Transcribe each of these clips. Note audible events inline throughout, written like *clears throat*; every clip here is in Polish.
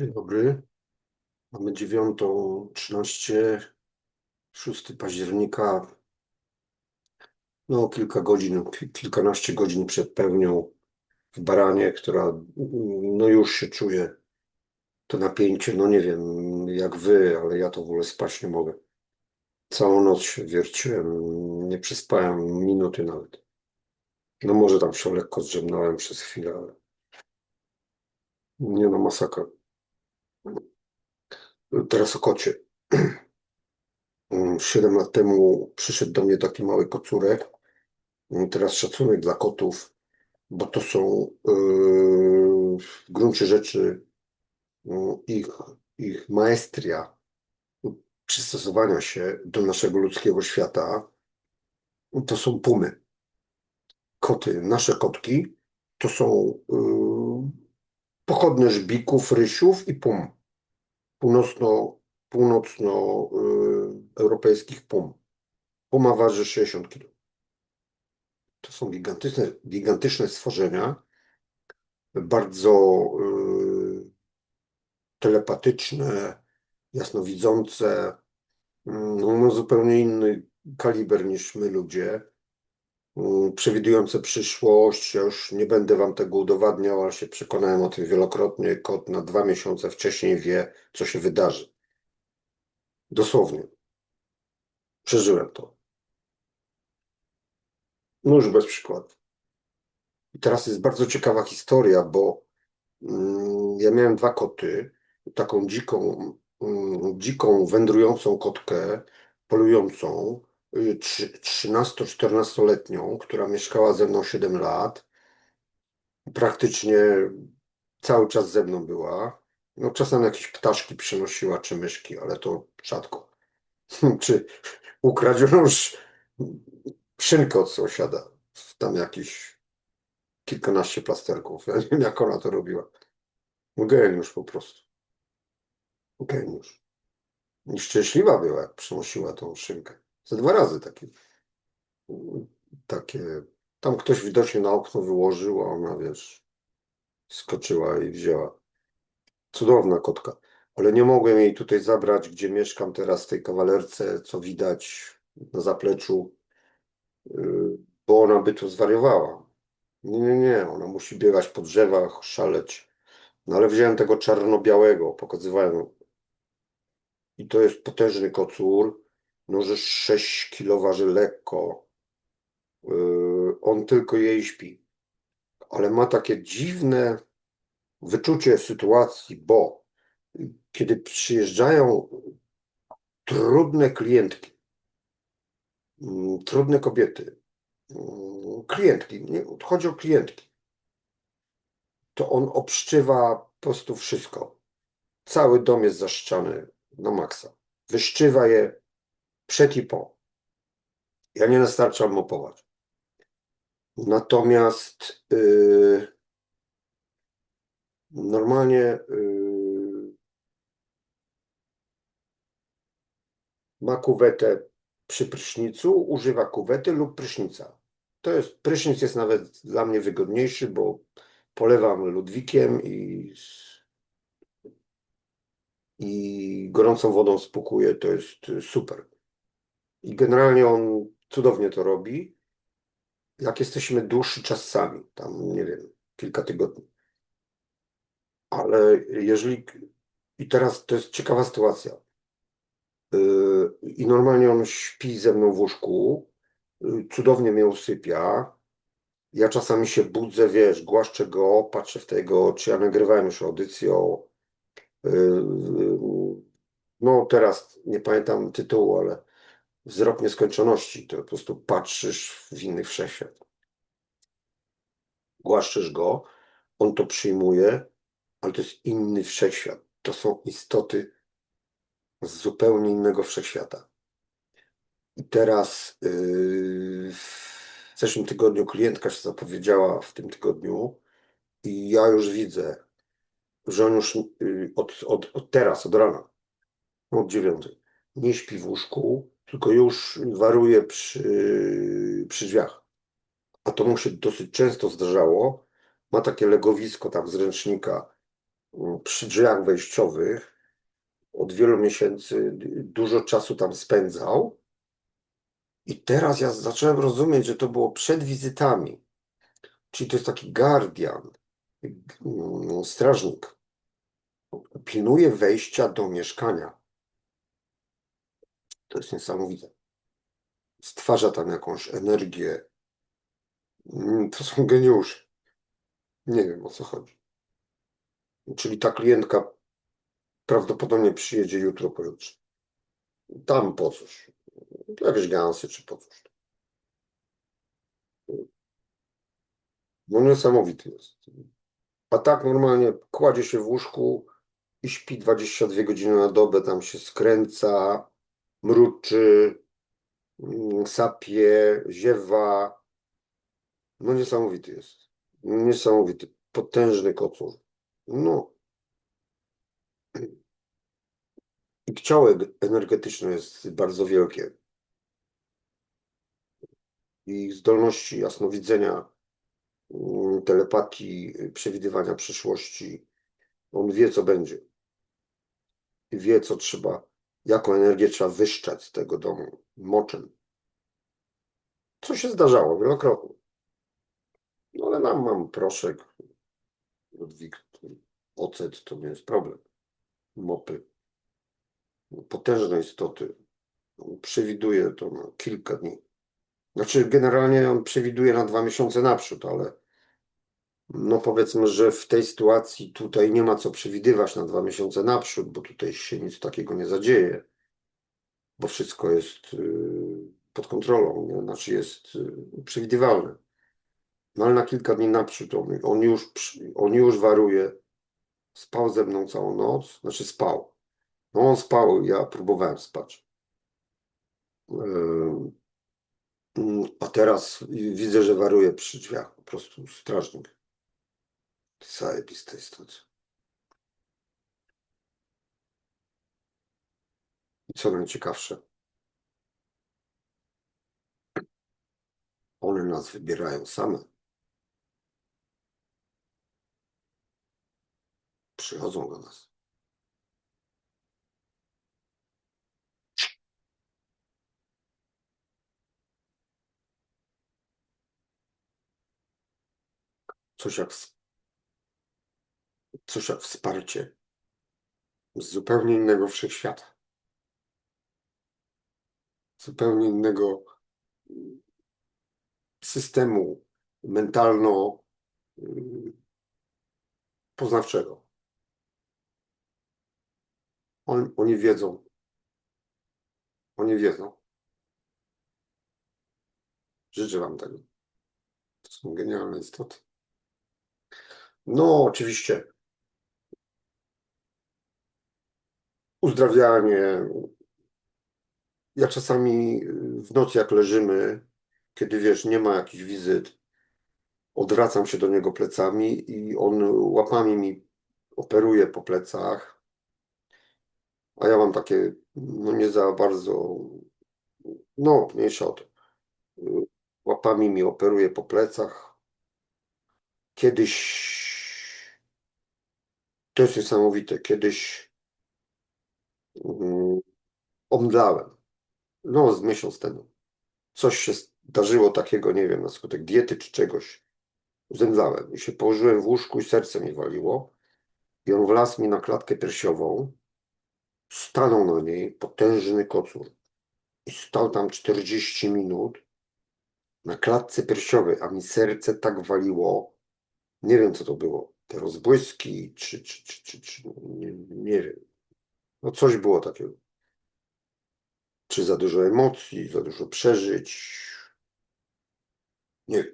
Dzień dobry. Mamy 9.13, 6 października. No, kilka godzin, ki- kilkanaście godzin przed pełnią w Baranie, która no już się czuje to napięcie. No nie wiem jak wy, ale ja to w ogóle spać nie mogę. Całą noc się wierciłem, nie przespałem minuty nawet. No może tam się lekko zdrzemnąłem przez chwilę, ale nie no masakra. Teraz o kocie. *clears throat* Siedem lat temu przyszedł do mnie taki mały kocurek. Teraz szacunek dla kotów, bo to są yy, w gruncie rzeczy yy, ich, ich maestria przystosowania się do naszego ludzkiego świata. To są pumy. Koty, nasze kotki, to są yy, pochodne żbików, rysiów i pum. Północno, północno yy, europejskich pum. Puma waży 60 kg. To są gigantyczne, gigantyczne stworzenia, bardzo y, telepatyczne, jasnowidzące, no, no zupełnie inny kaliber niż my ludzie, y, przewidujące przyszłość. Ja już nie będę wam tego udowadniał, ale się przekonałem o tym wielokrotnie. Kot na dwa miesiące wcześniej wie, co się wydarzy. Dosłownie. Przeżyłem to. No już bez przykładu. I teraz jest bardzo ciekawa historia, bo mm, ja miałem dwa koty, taką dziką, mm, dziką wędrującą kotkę, polującą, 13-14-letnią, która mieszkała ze mną 7 lat. Praktycznie cały czas ze mną była. No, czasem jakieś ptaszki przynosiła, czy myszki, ale to rzadko. Czy ukradzioną sz- szynkę od sąsiada, tam jakiś kilkanaście plasterków. Ja nie wiem, jak ona to robiła. Geniusz po prostu. Geniusz. I szczęśliwa była, jak przynosiła tą szynkę. Ze dwa razy takie. Takie. Tam ktoś widocznie na okno wyłożył, a ona, wiesz, skoczyła i wzięła. Cudowna kotka. Ale nie mogłem jej tutaj zabrać, gdzie mieszkam teraz, w tej kawalerce, co widać na zapleczu, yy, bo ona by tu zwariowała. Nie, nie, nie. Ona musi biegać po drzewach, szaleć. No ale wziąłem tego czarno-białego, pokazywałem. I to jest potężny kocur. No, że 6 kilo waży lekko. Yy, on tylko jej śpi. Ale ma takie dziwne wyczucie sytuacji, bo kiedy przyjeżdżają trudne klientki, mm, trudne kobiety, mm, klientki, nie, chodzi o klientki, to on obszczywa po prostu wszystko. Cały dom jest zaszczany na maksa. Wyszczywa je przed i po. Ja nie nastarczam mopować. Natomiast yy, normalnie yy, ma kuwetę przy prysznicu, używa kuwety lub prysznica. To jest, prysznic jest nawet dla mnie wygodniejszy, bo polewam ludwikiem i, i gorącą wodą spłukuję. To jest super. I generalnie on cudownie to robi. Jak jesteśmy dłuższy czas sami, tam nie wiem, kilka tygodni. Ale jeżeli. I teraz to jest ciekawa sytuacja. Yy, I normalnie on śpi ze mną w łóżku, yy, cudownie mnie usypia. Ja czasami się budzę, wiesz, głaszczę go, patrzę w tego, czy ja nagrywałem już audycję o, yy, no teraz nie pamiętam tytułu, ale wzrok nieskończoności, to po prostu patrzysz w inny wszechświat. Głaszczysz go, on to przyjmuje, ale to jest inny wszechświat. To są istoty z zupełnie innego wszechświata. I teraz yy, w zeszłym tygodniu klientka się zapowiedziała w tym tygodniu i ja już widzę, że on już yy, od, od, od teraz, od rana, od dziewiątej, nie śpi w łóżku, tylko już waruje przy, przy drzwiach. A to mu się dosyć często zdarzało. Ma takie legowisko tam z ręcznika mm, przy drzwiach wejściowych. Od wielu miesięcy dużo czasu tam spędzał. I teraz ja zacząłem rozumieć, że to było przed wizytami. Czyli to jest taki guardian, strażnik. Pilnuje wejścia do mieszkania. To jest niesamowite. Stwarza tam jakąś energię. Mm, To są geniusze. Nie wiem o co chodzi. Czyli ta klientka prawdopodobnie przyjedzie jutro, pojutrze. Tam po coś. Jakieś gansy czy po coś. No niesamowity jest. A tak normalnie kładzie się w łóżku i śpi 22 godziny na dobę, tam się skręca, mruczy, mm, sapie, ziewa. No niesamowity jest. Niesamowity. Potężny kocur. No. I ciało energetyczne jest bardzo wielkie. I zdolności jasnowidzenia, mm, telepatii, przewidywania przyszłości. On wie, co będzie. I wie, co trzeba, jaką energię trzeba wyszczać z tego domu moczem. Co się zdarzało wielokrotnie. No ale mam, mam proszek, Ludwik, ocet to nie jest problem. Mopy. Potężne istoty. Przewiduje to na kilka dni. Znaczy, generalnie on przewiduje na dwa miesiące naprzód, ale no powiedzmy, że w tej sytuacji tutaj nie ma co przewidywać na dwa miesiące naprzód, bo tutaj się nic takiego nie zadzieje, bo wszystko jest yy, pod kontrolą, nie? znaczy jest yy, przewidywalne. No ale na kilka dni naprzód on, on, już, on już waruje. Spał ze mną całą noc, znaczy spał. No on spał, ja próbowałem spać. A teraz widzę, że waruje przy drzwiach, po prostu strażnik. Zajebista istota. I co najciekawsze, one nas wybierają same. Przychodzą do nas. Coś jak, jak wsparcie z zupełnie innego wszechświata. Zupełnie innego mm, systemu mentalno-poznawczego. On, oni wiedzą. Oni wiedzą. Życzę Wam tego. To są genialne istoty. No, oczywiście. Uzdrawianie. Ja czasami w nocy, jak leżymy, kiedy wiesz, nie ma jakichś wizyt, odwracam się do niego plecami i on łapami mi operuje po plecach. A ja mam takie, no nie za bardzo, no mniejsza o to. Łapami mi operuje po plecach. Kiedyś, to jest niesamowite, kiedyś omdlałem. No, z miesiąc temu. Coś się zdarzyło takiego, nie wiem, na skutek diety czy czegoś. Zemdlałem i się położyłem w łóżku i serce mi waliło. I on wlazł mi na klatkę piersiową. Stanął na niej potężny kocur. I stał tam 40 minut na klatce piersiowej, a mi serce tak waliło. Nie wiem, co to było. Te rozbłyski, czy, czy, czy, czy, czy nie, nie wiem. No coś było takiego. Czy za dużo emocji, za dużo przeżyć. Nie.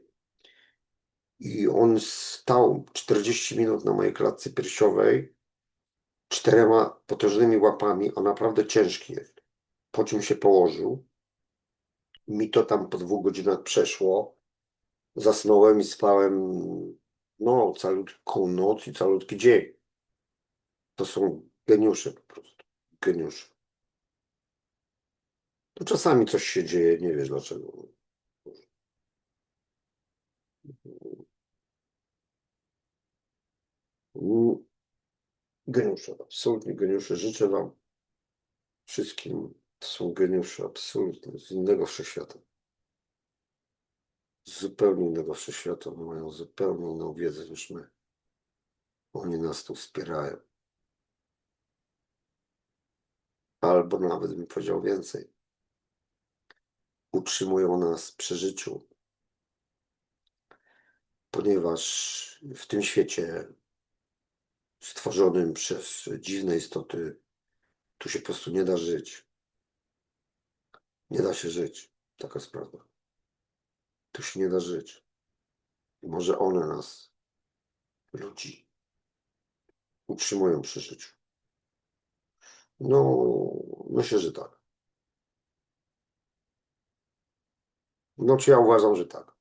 I on stał 40 minut na mojej klatce piersiowej, czterema potężnymi łapami, a naprawdę ciężki jest. Po czym się położył. Mi to tam po dwóch godzinach przeszło. Zasnąłem i spałem no, calutką noc i calutki dzień. To są geniusze po prostu. Geniusze. To czasami coś się dzieje, nie wiesz dlaczego. Geniusze, absolutnie geniusze. Życzę Wam wszystkim, to są geniusze, absolutnie, z innego wszechświata. Z zupełnie innego wszechświata, mają zupełnie inną wiedzę niż my. Oni nas tu wspierają. Albo nawet bym powiedział więcej. Utrzymują nas przy życiu, ponieważ w tym świecie stworzonym przez dziwne istoty tu się po prostu nie da żyć. Nie da się żyć. Taka jest prawda. Tu się nie da żyć. I może one nas, ludzi, utrzymują przy życiu. No, myślę, że tak. No, czy ja uważam, że tak.